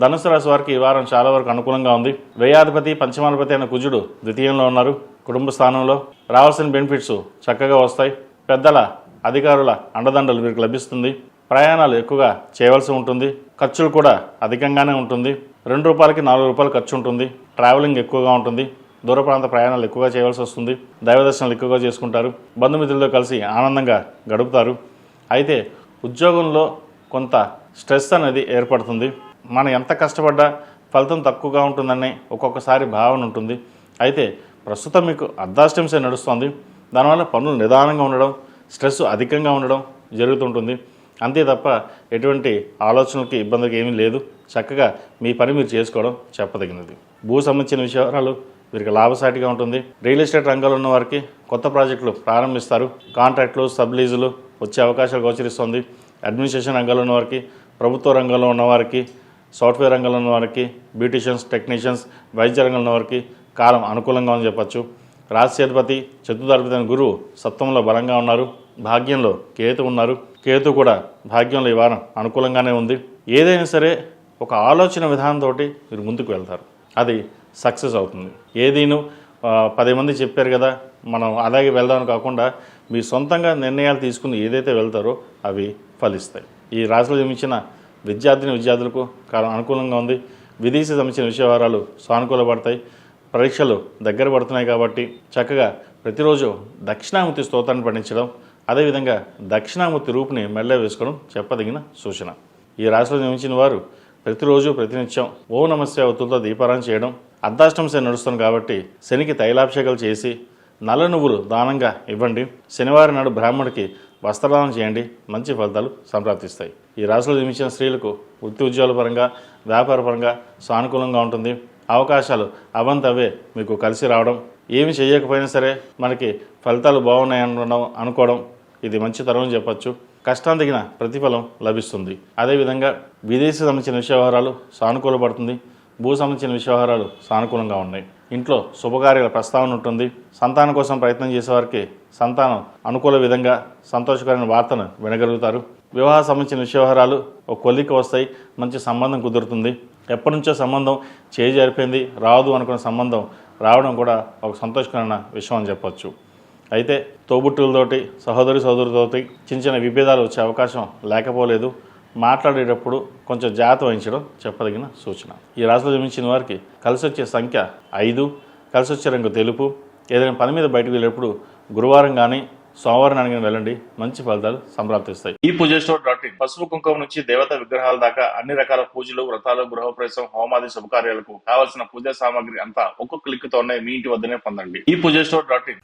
ధనుసు రాశి వారికి ఈ వారం చాలా వరకు అనుకూలంగా ఉంది. వ్యయాధిపతి పంచమాధిపతి అయిన కుజుడు ద్వితీయంలో ఉన్నారు. కుటుంబ స్థానంలో రావాల్సిన బెనిఫిట్స్ చక్కగా వస్తాయి. పెద్దల అధికారుల అండదండలు వీరికి లభిస్తుంది. ప్రయాణాలు ఎక్కువగా చేయవలసి ఉంటుంది. ఖర్చులు కూడా అధికంగానే ఉంటుంది. రెండు రూపాయలకి నాలుగు రూపాయలు ఖర్చు ఉంటుంది. ట్రావెలింగ్ ఎక్కువగా ఉంటుంది. దూర ప్రాంత ప్రయాణాలు ఎక్కువగా చేయవలసి వస్తుంది. దైవ దర్శనాలు ఎక్కువగా చేసుకుంటారు. బంధుమిత్రులతో కలిసి ఆనందంగా గడుపుతారు. అయితే ఉద్యోగంలో కొంత స్ట్రెస్ అనేది ఏర్పడుతుంది. మనం ఎంత కష్టపడ్డా ఫలితం తక్కువగా ఉంటుందని ఒక్కొక్కసారి భావన ఉంటుంది. అయితే ప్రస్తుతం మీకు అర్ధాష్టంసే నడుస్తుంది. దానివల్ల పనులు నిదానంగా ఉండడం స్ట్రెస్ అధికంగా ఉండడం జరుగుతుంటుంది. అంతే తప్ప ఎటువంటి ఆలోచనలకి ఇబ్బందికి ఏమీ లేదు. చక్కగా మీ పని మీరు చేసుకోవడం చెప్పదగినది. భూ సంబంధించిన విషయాలు వీరికి లాభసాటిగా ఉంటుంది. రియల్ ఎస్టేట్ రంగంలో ఉన్న వారికి కొత్త ప్రాజెక్టులు ప్రారంభిస్తారు. కాంట్రాక్టులు సబ్లీజులు వచ్చే అవకాశాలు గోచరిస్తుంది. అడ్మినిస్ట్రేషన్ రంగంలో ఉన్న వారికి ప్రభుత్వ రంగంలో ఉన్న వారికి సాఫ్ట్వేర్ రంగంలో ఉన్న వారికి బ్యూటిషియన్స్ టెక్నీషియన్స్ వైద్య రంగంలో ఉన్న వారికి కాలం అనుకూలంగా అని చెప్పచ్చు. రాశ్యాధిపతి చతుర్థాధిపతి గురువు సప్తంలో బలంగా ఉన్నారు భాగ్యంలో కేతు ఉన్నారు. కేతు కూడా భాగ్యంలో ఈ వారం అనుకూలంగానే ఉంది. ఏదైనా సరే ఒక ఆలోచన విధానంతో మీరు ముందుకు వెళ్తారు. అది సక్సెస్ అవుతుంది. ఏదీను పది మంది చెప్పారు కదా మనం అలాగే వెళ్దామని కాకుండా మీ సొంతంగా నిర్ణయాలు తీసుకుని ఏదైతే వెళ్తారో అవి ఫలిస్తాయి. ఈ రాశిలో జన్మించిన విద్యార్థిని విద్యార్థులకు కాలం అనుకూలంగా ఉంది. విదేశీ సంబంధించిన విషయవారాలు సానుకూలపడతాయి పరీక్షలు దగ్గర పడుతున్నాయి కాబట్టి చక్కగా ప్రతిరోజు దక్షిణామూర్తి స్తోత్రాన్ని పఠించడం అదేవిధంగా దక్షిణామూర్తి రూపుని మెల్ల వేసుకోవడం చెప్పదగిన సూచన. ఈ రాశిలో నియమించిన వారు ప్రతిరోజు ప్రతినిత్యం ఓ నమస్య ఒత్తులతో దీపారాయణ చేయడం అర్ధాష్టం శని నడుస్తుంది కాబట్టి శనికి తైలాభిషేకాలు చేసి నల్ల నువ్వులు దానంగా ఇవ్వండి. శనివారం నాడు బ్రాహ్మడికి వస్త్రదానం చేయండి. మంచి ఫలితాలు సంప్రాప్తిస్తాయి. ఈ రాశిలో జన్మించిన స్త్రీలకు వృత్తి ఉద్యోగాల పరంగా వ్యాపార పరంగా సానుకూలంగా ఉంటుంది. అవకాశాలు అవంతవే మీకు కలిసి రావడం ఏమి చేయకపోయినా సరే మనకి ఫలితాలు బాగున్నాయి అనుకోవడం అనుకోవడం ఇది మంచి తరం చెప్పచ్చు. కష్టం తగిన ప్రతిఫలం లభిస్తుంది. అదేవిధంగా విదేశీ సంబంధించిన విషయవహారాలు సానుకూలపడుతుంది. భూ సంబంధించిన విషయవహారాలు సానుకూలంగా ఉన్నాయి. ఇంట్లో శుభకార్యాల ప్రస్తావన ఉంటుంది. సంతానం కోసం ప్రయత్నం చేసేవారికి సంతానం అనుకూల విధంగా సంతోషకరమైన వార్తను వినగలుగుతారు. వివాహ సంబంధించిన విషయవహారాలు ఒక కొలిక వస్తాయి. మంచి సంబంధం కుదురుతుంది. ఎప్పటి నుంచో సంబంధం చేయి జరిపోయింది. రాదు అనుకున్న సంబంధం రావడం కూడా ఒక సంతోషకరమైన విషయం అని చెప్పొచ్చు. అయితే తోబుట్టులతోటి సహోదరి సహోదరులతోటి చిన్న చిన్న విభేదాలు వచ్చే అవకాశం లేకపోలేదు. మాట్లాడేటప్పుడు కొంచెం జాగ్రత్త వహించడం చెప్పదగిన సూచన. ఈ రాశిలో జన్మించిన వారికి కలిసి వచ్చే సంఖ్య ఐదు కలిసి వచ్చే రంగు తెలుపు. ఏదైనా పని మీద బయటకు వెళ్ళేటప్పుడు గురువారం కానీ సోమవారం నాడు వెళ్ళండి. మంచి ఫలితాలు సంప్రాప్తిస్తాయి. ఈ పూజ స్టోర్ డాట్ ఇన్ పసుపు కుంకుమ నుంచి దేవత విగ్రహాల దాకా అన్ని రకాల పూజలు వ్రతాలు గృహప్రవేశం హోమాది శుభకార్యాలకు కావలసిన పూజా సామాగ్రి అంతా ఒక్కొక్క క్లిక్ తోనే మీ ఇంటి వద్దనే పొందండి. ఈ పూజ స్టోర్ డాట్ ఇన్